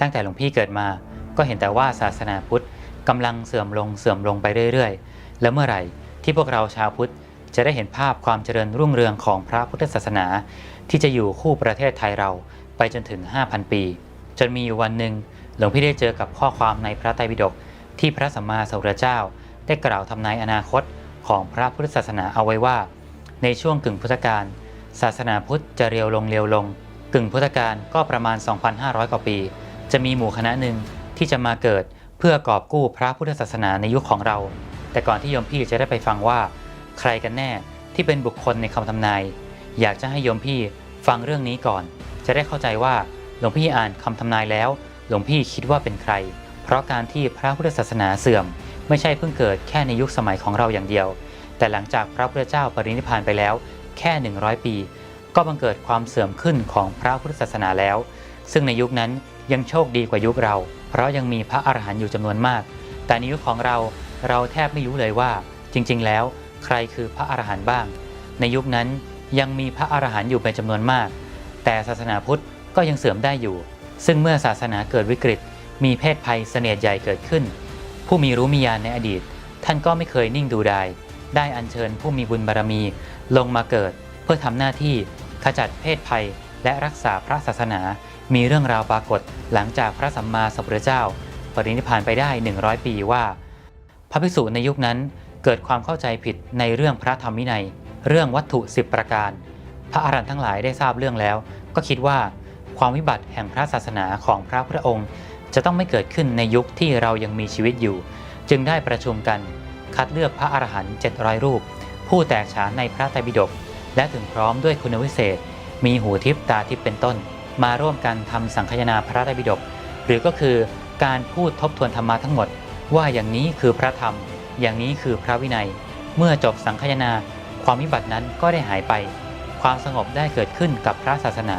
ตั้งแต่หลวงพี่เกิดมา ก็เห็นแต่ว่าศาสนาพุทธกำลังเสื่อมลงเสื่อมลงไปเรื่อยๆ แล้วเมื่อไหร่ที่พวกเราชาวพุทธจะได้เห็นภาพความเจริญรุ่งเรืองของพระพุทธศาสนา ที่จะอยู่คู่ประเทศไทยเราไปจนถึง 5,000 ปี จนมีอยู่วันหนึ่งหลวงพี่ได้เจอกับข้อความในพระไตรปิฎกที่พระสัมมาสัมพุทธเจ้า ได้กล่าวทำนายอนาคตของพระพุทธศาสนาเอาไว้ว่า ในช่วงกึ่งพุทธกาลศาสนาพุทธจะเรียวลงเรียวลง กึ่งพุทธกาลก็ประมาณ 2,500 กว่าปี จะมีหมู่คณะหนึ่งที่จะมาเกิดเพื่อกอบกู้พระพุทธศาสนาในยุคของเรา แต่ก่อนที่โยมพี่จะได้ไปฟังว่า ใครกันแน่ที่เป็นบุคคลในคำทำนาย อยากจะให้โยมพี่ฟังเรื่องนี้ก่อน จะได้เข้าใจว่าหลวงพี่อ่านคำทำนายแล้ว หลวงพี่คิดว่าเป็นใคร เพราะการที่พระพุทธศาสนาเสื่อม ไม่ใช่เพิ่งเกิดแค่ในยุคสมัยของเราอย่างเดียว แต่หลังจากพระพุทธเจ้าปรินิพพานไปแล้ว แค่ 100 ปี ก็บังเกิดความเสื่อมขึ้นของพระพุทธศาสนาแล้ว ซึ่งในยุคนั้น ยังโชคดีกว่ายุคเรา เพราะยังมีพระอรหันต์อยู่จำนวนมาก แต่ในยุคของเราเราแทบไม่รู้เลยว่า จริง ๆ แล้ว ใครคือพระอรหันต์บ้าง ในยุคนั้นยังมีพระอรหันต์อยู่เป็นจำนวนมาก แต่ศาสนาพุทธก็ยังเสื่อมได้อยู่ ซึ่งเมื่อศาสนาเกิดวิกฤต มีเพศภัยเสนียดใหญ่เกิดขึ้น ผู้มีรู้มีญาณในอดีต ท่านก็ไม่เคยนิ่งดูดายได้อัญเชิญผู้มีบุญบารมีลงมาเกิด เพื่อทำหน้าที่ขจัดเพศภัย และรักษาพระศาสนา มีเรื่องราวปรากฏหลังจากพระสัมมาสัมพุทธเจ้า ปรินิพพานไปได้ 100 ปีว่า พระภิกษุในยุคนั้นเกิดความเข้าใจผิดในเรื่องพระธรรมวินัย เรื่องวัตถุ 10 ประการ พระอรหันต์ทั้งหลายได้ทราบเรื่องแล้ว ก็คิดว่าความวิบัติแห่งพระศาสนาของพระพุทธองค์ จะต้องไม่เกิดขึ้นในยุคที่เรายังมีชีวิตอยู่ จึงได้ประชุมกัน คัดเลือกพระอรหันต์700 รูป ผู้แตกฉานในพระไตรปิฎกและถึงพร้อมด้วยคุณวิเศษ มีหูทิพตาทิพเป็นต้น มาร่วมกันทำสังคายนาพระไตรปิฎกหรือก็คือการพูดทบทวนธรรมะทั้งหมด ว่าอย่างนี้คือพระธรรม อย่างนี้คือพระวินัย เมื่อจบสังคายนาความวิบัตินั้นก็ได้หายไป ความสงบได้เกิดขึ้นกับพระศาสนา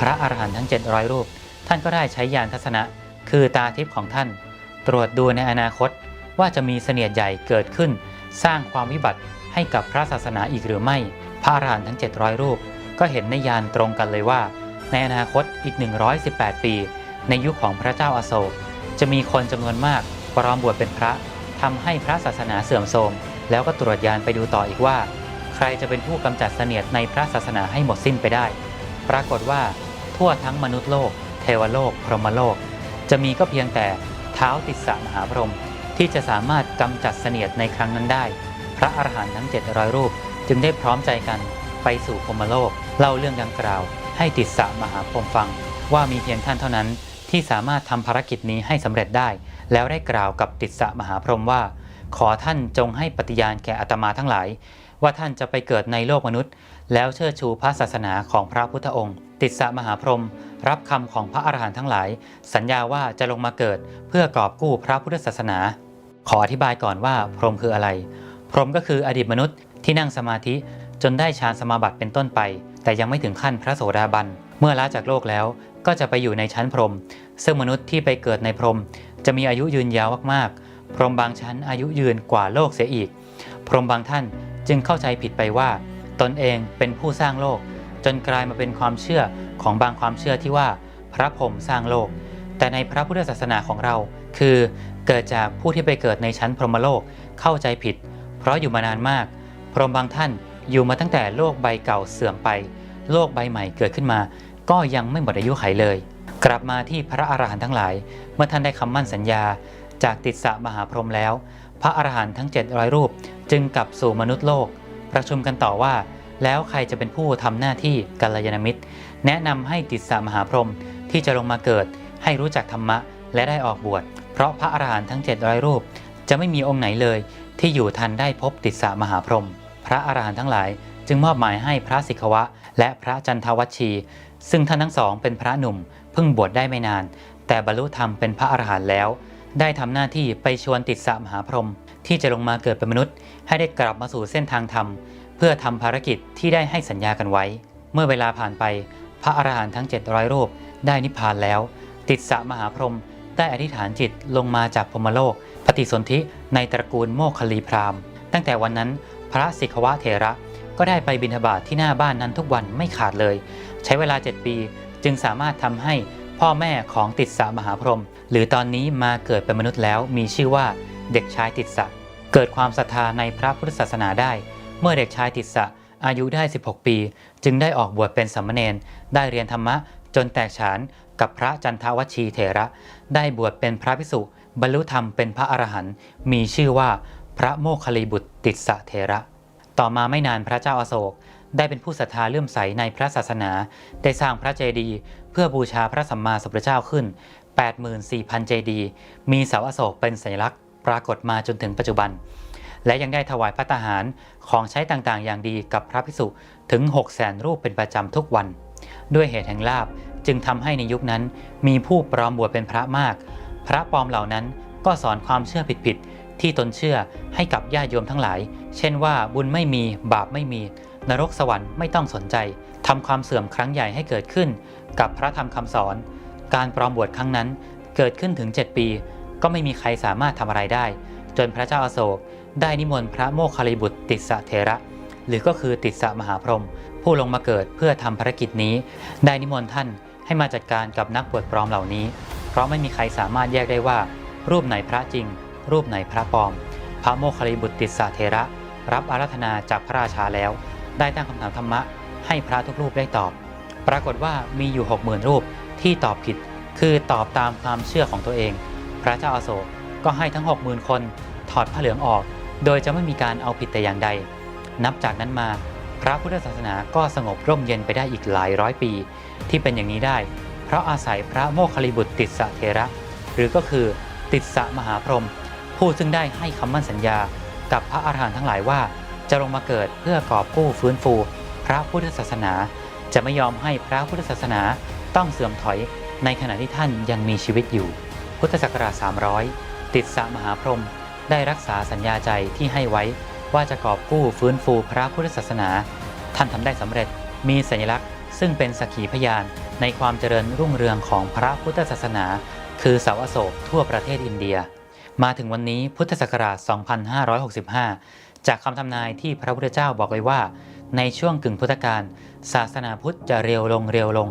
พระอรหันต์ทั้ง 700 รูป ท่านก็ได้ใช้ยานทัศนะ คือตาทิพย์ของท่าน ตรวจดูในอนาคตว่าจะมีเสนียดใหญ่เกิดขึ้น สร้างความวิบัติให้กับพระศาสนาอีกหรือไม่ พระอรหันต์ทั้ง 700 รูป ก็เห็นในยานตรงกันเลยว่า ในอนาคตอีก 118 ปี ในยุคของพระเจ้าอาโศก จะมีคนจำนวนมากปลอมบวชเป็นพระทำให้พระศาสนาเสื่อมโทรม แล้วก็ตรวจยานไปดูต่ออีกว่า ใครจะเป็นผู้กำจัดเสนียดในพระศาสนาให้หมดสิ้นไปได้ ปรากฏว่า ทั่วทั้งมนุษย์โลก เทวโลก พรหมโลก จะมีก็เพียงแต่เท้าติสสะมหาพรหมที่จะสามารถกำจัดเสนียดในครั้งนั้นได้ พระอรหันต์ทั้ง 700 รูปจึงได้พร้อมใจกัน ไปสู่พรหมโลก เล่าเรื่องดังกล่าว ให้ติสสะมหาพรมฟัง ว่ามีเพียงท่านเท่านั้น ที่สามารถทำภารกิจนี้ให้สำเร็จได้ แล้วได้กล่าวกับติสสะมหาพรมว่า ขอท่านจงให้ปฏิญาณแก่อาตมาทั้งหลาย ว่าท่านจะไปเกิดในโลกมนุษย์ แล้วเชิดชูพระศาสนาของพระพุทธองค์ ติสสะมหาพรมรับคำของพระอรหันต์ทั้งหลาย สัญญาว่าจะลงมาเกิดเพื่อกอบกู้พระพุทธศาสนา ขออธิบายก่อนว่าพรหมคืออะไร พรหมก็คืออดีตมนุษย์ที่นั่งสมาธิ จนได้ฌานสมาบัติเป็นต้นไป แต่ยังไม่ถึงขั้นพระโสดาบัน เมื่อละจากโลกแล้วก็จะไปอยู่ในชั้นพรหมซึ่งมนุษย์ที่ไปเกิดในพรหมจะมีอายุยืนยาวมากๆ พรหมบางชั้นอายุยืนกว่าโลกเสียอีก พรหมบางท่านจึงเข้าใจผิดไปว่า ตนเองเป็นผู้สร้างโลก จนกลายมาเป็นความเชื่อของบางความเชื่อที่ว่าพระพรหมสร้างโลก แต่ในพระพุทธศาสนาของเรา คือเกิดจากผู้ที่ไปเกิดในชั้นพรหมโลกเข้าใจผิด เพราะอยู่มานานมาก พรหมบางท่าน อยู่มาตั้งแต่โลกใบเก่าเสื่อมไป โลกใบใหม่เกิดขึ้นมา ก็ยังไม่หมดอายุไขเลย กลับมาที่พระอรหันต์ทั้งหลาย เมื่อท่านได้คำมั่นสัญญา จากติสสะมหาพรหมแล้ว พระอรหันต์ทั้ง 700 รูป จึงกลับสู่มนุษย์โลก ประชุมกันต่อว่า แล้วใครจะเป็นผู้ทำหน้าที่กัลยาณมิตร แนะนำให้ติสสะมหาพรหมที่จะลงมาเกิด ให้รู้จักธรรมะและได้ออกบวช เพราะพระอรหันต์ทั้ง 700 รูป จะไม่มีองค์ไหนเลยที่อยู่ทันได้พบติสสะมหาพรหม ระอรหันต์ทั้งหลาย จึงมอบหมายให้พระสิกขวะ และพระจันทวัชชี ซึ่งท่านทั้งสองเป็นพระหนุ่มเพิ่งบวชได้ไม่นาน แต่บรรลุธรรมเป็นพระอรหันต์แล้ว ได้ทำหน้าที่ไปชวนติสสะมหาพรหมที่จะลงมาเกิดเป็นมนุษย์ ให้ได้กลับมาสู่เส้นทางธรรม เพื่อทำภารกิจที่ได้ให้สัญญากันไว้ เมื่อเวลาผ่านไป พระอรหันต์ทั้ง 700 รูป ได้นิพพานแล้ว ติสสะมหาพรหมได้อธิษฐานจิตลงมาจากพรมโลก ปฏิสนธิในตระกูลโมคคลีพราหมณ์ ตั้งแต่วันนั้น พระสิกขวะเถระ ก็ได้ไปบิณฑบาตทที่หน้าบ้านนั้นทุกวันไม่ขาดเลย ใช้เวลา 7 ปีจึงสามารถทำให้พ่อแม่ของติดสะมหาพรหมหรือตอนนี้มาเกิดเป็นมนุษย์แล้วมีชื่อว่าเด็กชายติดสะเกิดความศรัทธาในพระพุทธศาสนาได้ เมื่อเด็กชายติดสะอายุได้ 16 ปี จึงได้ออกบวชเป็นสามเณรได้เรียนธรรมะจนแตกฉานกับพระจันทวชีเถระ ได้บวชเป็นพระภิกษุบรรลุธรรมเป็นพระอรหันต์มีชื่อว่า พระโมคคลีบุตรติดสะเถระ ต่อมาไม่นานพระเจ้าอาโศกได้เป็นผู้ศรัทธาเลื่อมใสในพระศาสนา ได้สร้างพระเจดีย์เพื่อบูชาพระสัมมาสัมพุทธเจ้าขึ้น 84,000 เจดีย์มีเสาอโศกเป็นสัญลักษณ์ ปรากฏมาจนถึงปัจจุบัน และยังได้ถวายพระตาหารของใช้ต่างๆ อย่างดีกับพระภิกษุถึง 600,000รูปเป็นประจำทุกวัน ด้วยเหตุแห่งลาบจึงทำให้ในยุคนั้นมีผู้ปลอมบวชเป็นพระมาก พระปลอมเหล่านั้นก็สอนความเชื่อผิดๆ ที่ตนเชื่อให้กับญาติโยมทั้งหลาย เช่นว่าบุญไม่มีบาปไม่มี นรกสวรรค์ไม่ต้องสนใจทำความเสื่อมครั้งใหญ่ให้เกิดขึ้น กับพระธรรมคำสอน การปลอมบวชครั้งนั้นเกิดขึ้นถึง 7 ปี ก็ไม่มีใครสามารถทำอะไรได้ จนพระเจ้าอาโศก ได้นิมนต์พระโมคคัลลิบุตรติสสะเถระ หรือก็คือติสสะมหาพรหมผู้ลงมาเกิดเพื่อทำภารกิจนี้ ได้นิมนต์ท่านให้มาจัดการกับนักบวชปลอมเหล่านี้ เพราะไม่มีใครสามารถแยกได้ว่ารูปไหนพระจริง รูปไหนพระปลอม พระโมคคัลลิบุตรติสสะเถระ รับอาราธนาจากพระราชาแล้ว ได้ตั้งคำถามธรรมะให้พระทุกรูปได้ตอบ ปรากฏว่ามีอยู่ 60,000 รูปที่ตอบผิด คือตอบตามความเชื่อของตัวเอง พระเจ้าอาโศกก็ให้ทั้ง 60,000 คนถอดผ้าเหลืองออก โดยจะไม่มีการเอาผิดแต่อย่างใด นับจากนั้นมาพระพุทธศาสนาก็สงบร่มเย็นไปได้อีกหลายร้อยปี ที่เป็นอย่างนี้ได้ เพราะอาศัยพระโมคคัลลิบุตรติสสะเทระ หรือก็คือติสสะมหาพรหม ผู้ซึ่งได้ให้คำมั่นสัญญากับพระอาหารหันต์ทั้งหลายว่า จะลงมาเกิดเพื่อกอบกู้ฟื้นฟู พระพุทธศาสนา จะไม่ยอมให้พระพุทธศาสนาต้องเสื่อมถอยในขณะที่ท่านยังมีชีวิตอยู่ พุทธศักราช 300 ติดสะมหาพรหมได้รักษาสัญญาใจที่ให้ไว้ว่าจะกอบกู้ฟื้นฟูพระพุทธศาสนา ท่านทำได้สำเร็จมีสัญลักษณ์ ซึ่งเป็นสักขีพยานในความเจริญรุ่งเรืองของพระพุทธศาสนา คือเสาอโศกทั่วประเทศอินเดีย มาถึงวันนี้พุทธศักราช 2565 จากคำทำนายที่พระพุทธเจ้าบอกไว้ว่า ในช่วงกึ่งพุทธกาลศาสนาพุทธจะเร็วลงเร็วลง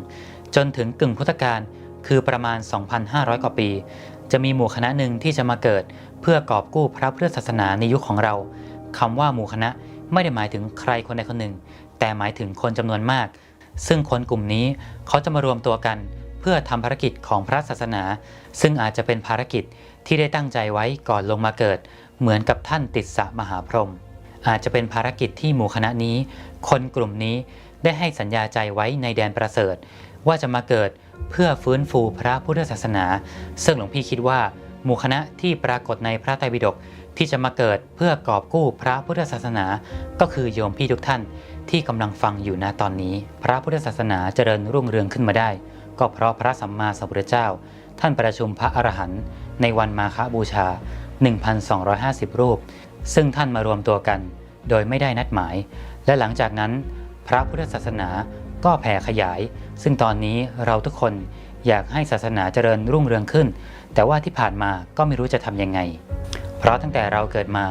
จนถึงกึ่งพุทธกาลคือประมาณ 2,500 กว่าปี จะมีหมู่คณะหนึ่งที่จะมาเกิด เพื่อกอบกู้พระพุทธศาสนาในยุคของเราคำว่าหมู่คณะไม่ได้หมายถึงใครคนใดคนหนึ่ง แต่หมายถึงคนจำนวนมาก ซึ่งคนกลุ่มนี้เขาจะมารวมตัวกันเพื่อทำภารกิจของพระศาสนา ซึ่งอาจจะเป็นภารกิจที่ได้ตั้งใจไว้ก่อนลงมาเกิด เหมือนกับท่านติดสะมหาพรหมอาจจะเป็นภารกิจที่หมู่คณะนี้ คนกลุ่มนี้ได้ให้สัญญาใจไว้ในแดนประเสริฐ ว่าจะมาเกิดเพื่อฟื้นฟูพระพุทธศาสนา ซึ่งหลวงพี่คิดว่า หมู่คณะที่ปรากฏในพระไตรปิฎกที่จะมาเกิดเพื่อกอบกู้พระพุทธศาสนา ก็คือโยมพี่ทุกท่านที่กำลังฟังอยู่ณตอนนี้ พระพุทธศาสนาเจริญรุ่งเรืองขึ้นมาได้ ก็เพราะพระสัมมาสัมพุทธเจ้า ท่านประชุมพระอรหันต์ในวันมาฆบูชา 1,250 รูป ซึ่งท่านมารวมตัวกัน โดยไม่ได้นัดหมาย และหลังจากนั้น พระพุทธศาสนาก็แผ่ขยาย ซึ่งตอนนี้เราทุกคนอยากให้ศาสนาเจริญรุ่งเรืองขึ้น แต่ว่าที่ผ่านมาก็ไม่รู้จะทำยังไง เพราะตั้งแต่เราเกิดมา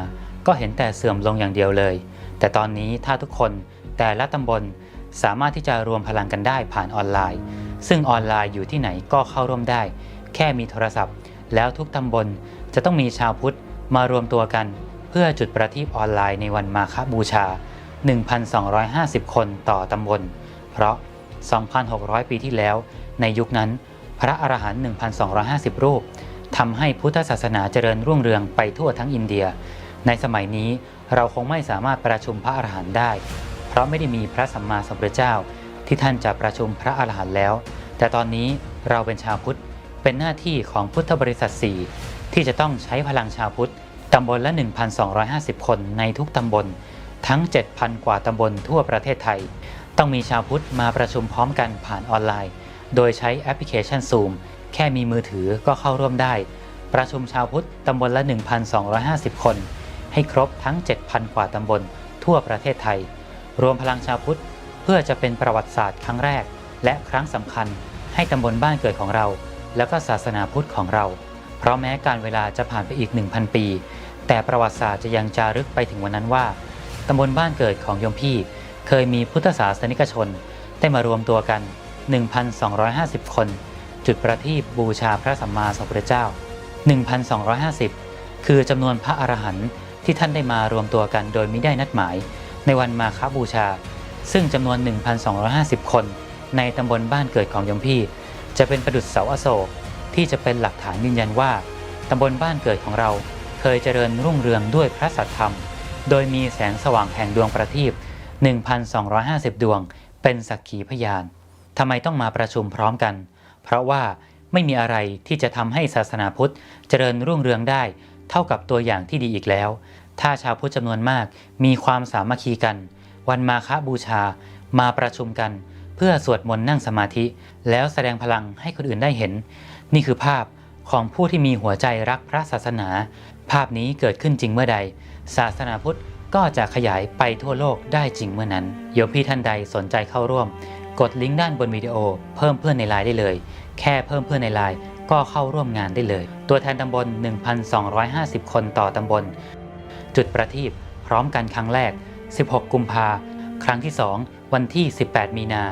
ก็เห็นแต่เสื่อมลงอย่างเดียวเลย แต่ตอนนี้ถ้าทุกคนแต่ละตำบล สามารถที่จะรวมพลังกันได้ผ่านออนไลน์ ซึ่งออนไลน์อยู่ที่ไหนก็เข้าร่วมได้ แค่มีโทรศัพท์ แล้วทุกตำบลจะต้องมีชาวพุทธมารวมตัวกัน เพื่อจุดประทีปออนไลน์ในวันมาฆบูชา 1,250 คนต่อตำบล เพราะ 2,600 ปีที่แล้ว ในยุคนั้น พระอรหันต์ 1,250 รูปทำให้พุทธศาสนาเจริญรุ่งเรืองไปทั่วทั้งอินเดีย ในสมัยนี้เราคงไม่สามารถประชุมพระอรหันต์ได้ เพราะไม่ได้มีพระสัมมาสัมพุทธเจ้า ที่ท่านจะประชุมพระอรหันต์แล้ว แต่ตอนนี้เราเป็นชาวพุทธเป็นหน้าที่ของพุทธบริษัท 4 ที่จะต้องใช้พลังชาวพุทธตำบลละ 1,250 คนในทุกตำบล ทั้ง 7,000 กว่าตำบลทั่วประเทศไทย ต้องมีชาวพุทธมาประชุมพร้อมกันผ่านออนไลน์ โดยใช้แอปพลิเคชัน Zoom แค่มีมือถือก็เข้าร่วมได้ ประชุมชาวพุทธตำบลละ 1,250 คน ให้ครบทั้ง 7,000 กว่าตำบลทั่วประเทศไทย รวมพลังชาวพุทธ เพื่อจะเป็นประวัติศาสตร์ครั้งแรก และครั้งสำคัญให้ตำบลบ้านเกิดของเรา แล้วก็ศาสนาพุทธของเรา เพราะแม้การเวลาจะผ่านไปอีก 1,000 ปี แต่ประวัติศาสตร์จะยังจารึกไปถึงวันนั้นว่าตำบลบ้านเกิดของโยมพี่ เคยมีพุทธศาสนิกชน ได้มารวมตัวกัน 1,250 คนในจุดประทีปบูชาพระสัมมาสัมพุทธเจ้า 1,250 คือจำนวนพระอรหันต์ที่ท่านได้มารวมตัวกันโดยไมิได้นัดหมาย ในวันมาฆบูชา ซึ่งจำนวน 1,250 คน ในตำบลบ้านเกิดของยมพี่ จะเป็นประดุษเสาอโศกที่จะเป็นหลักฐานยืนยันว่าตำบลบ้านเกิดของเราเคยเจริญรุ่งเรืองด้วยพระสัทธรรม โดยมีแสงสว่างแห่งดวงประทีป1,250 ดวง เป็นสักขีพยานทำไมต้องมาประชุมพร้อมกัน เพราะว่าไม่มีอะไรที่จะทำให้ศาสนาพุทธเจริญรุ่งเรืองได้ เท่ากับตัวอย่างที่ดีอีกแล้ว ถ้าชาวพุทธจำนวนมากมีความสามัคคีกัน วันมาฆบูชามาประชุมกัน เพื่อสวดมนต์นั่งสมาธิ แล้วแสดงพลังให้คนอื่นได้เห็น นี่คือภาพของผู้ที่มีหัวใจรักพระศาสนา ภาพนี้เกิดขึ้นจริงเมื่อใด ศาสนาพุทธก็จะขยายไปทั่วโลกได้จริงเมื่อนั้นโยมพี่ท่านใดสนใจเข้าร่วม กดลิงก์ด้านบนวิดีโอ เพิ่มเพื่อนในไลน์ได้เลย แค่เพิ่มเพื่อนในไลน์ก็เข้าร่วมงานได้เลย ตัวแทนตำบล 1,250 คนต่อตำบล จุดประทีปพร้อมกันครั้งแรก 16 กุมภาครั้งที่ 2 วันที่ 18 มีนา